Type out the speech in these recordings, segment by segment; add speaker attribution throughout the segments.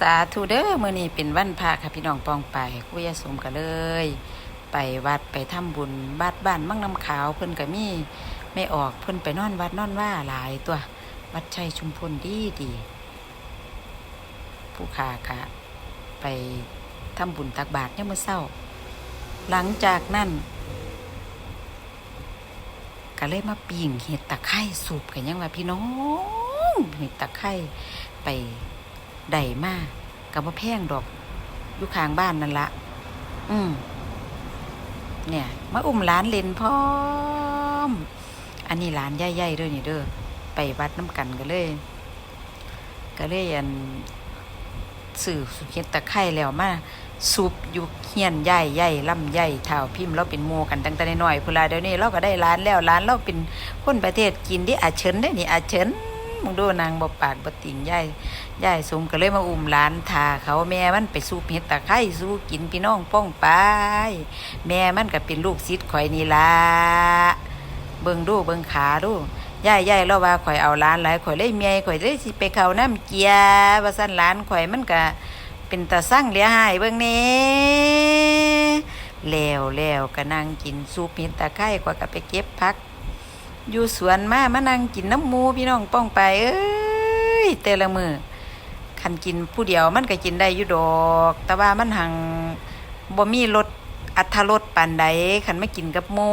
Speaker 1: สาธุเด้อมื้อนี้เป็นวันพระค่ะพี่น้องปองไปคุยสมกันเลย ไปวัดไปทำบุญบ้านบ้านมั่งน้ำขาวเพิ่นก็มีไม่ออกเพิ่นไปนอนวัดนอนว่าหลายตัว วัดชัยชุมพลดีดีผู้ขากะไปทำบุญตักบาตรเนี่ยมื่อเช้า หลังจากนั้นก็เลยมาปิ่งเห็ดตะไคร่สูบกันยังว่าพี่น้องเห็ดตะไคร่ไป ได้มากกับว่าแพงดอกอยู่ข้างบ้านนั่นละ อืม เนี่ย มาอุ้มหลานเล่นพร้อม อันนี้หลานใหญ่ๆด้อนี่เด้อ ไปวัดน้ำกันก็เลย ก็เลยอันสื่อเห็ดตะไคร่แล้วมาซุปอยู่เฮียนใหญ่ใหญ่ลำใหญ่เท่าพิมพ์เราเป็นโมกันตั้งแต่น้อยๆพุนลาเดี๋ยวนี้เราก็ได้ร้านแล้วร้านเราเป็นคนประเทศกินที่อาเฉินได้นี่อาเฉิน มึงดูนางบ่ปากบ่ติ่งใหญ่ใหญ่สมก็เลยมาอุ้มร้านทาเขาแม่มันไปสู้เห็ดตะไคร้สู้กินพี่น้องป้องไป แม่มันก็เป็นลูกศิษย์ข่อยนี่ละเบิ่งดูเบิ่งขาดูยายยายเราว่าข่อยเอาร้านหลายข่อยเลยเมียข่อยเลยสิไปเขาน้ำเกียว่าซั่นร้านข่อยมันก็เป็นตาสั่งเหลียหายเบิ่งนี้แล้วแล้วก็นั่งกินซุปเห็ดตะไคร้กว่าก็ไปเก็บผัก อยู่สวนมามานั่งกินน้ำมูพี่น้องป้องไป เอ้ยแต่ละมือคันกินผู้เดียวมันก็กินได้อยู่ดอก แต่ว่ามันหังบ่มีรสอัตรสปานใดคันไม่กินกับหมู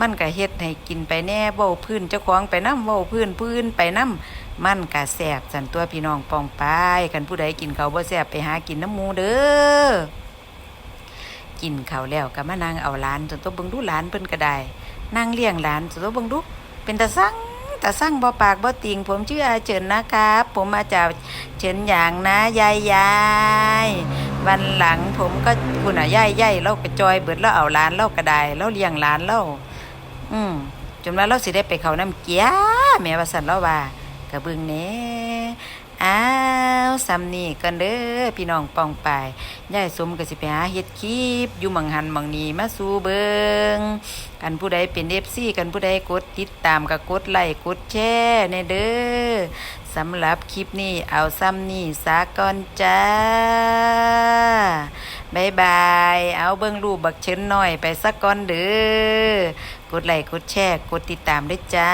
Speaker 1: มันก็เฮ็ดให้กินไปแน่เว้าพื้นเจ้าของไปน้ำเว้าพื้นพื้นไปน้ำมันกะแสบสันตัวพี่น้องปองไปกันผู้ใดกินเขาบ่แสบไปหากินน้ำมูเด้อกินเขาวแล้วก็มานั่งเอาหลานจนตัวเบิ่งดูหลานเพิ่นก็ได้ นั่งเลี้ยงหลานจนตัวเบิ่งดูเป็นตาสั่งตาสั่งบ่ปากบ่ติงผมชื่ออาเจินนะครับ ผมมาจากเฉินหยางนะยายยายวันหลังผมก็คุณอะยายยายเราก็จอยเบิดแล้วเอาหลานเราก็ได้เราเลี้ยงหลานเราอืมจนว่าเราสิได้ไปเขาน้ำเกี้ยแม่ว่าสันเราว่า กระเบึงเน่ อ้าวซ้ำนี่กันเด้อพี่น้องปองไปยายสมก็สิไปหาเฮ็ดคลิปอยู่มังหันมังนีมาสู่เบิงกันผู้ใดเป็น FC กันผู้ใดกดติดตามก็กดไลค์กดแชร์ในเด้อสำหรับคลิปนี้เอาซ้ำนี่สาก่อนจ้าบายบาย เอาเบิ่งรูปบักเชิญหน่อยไปสักก่อนเด้อกดไลค์กดแชร์กดติดตามด้วยจ้า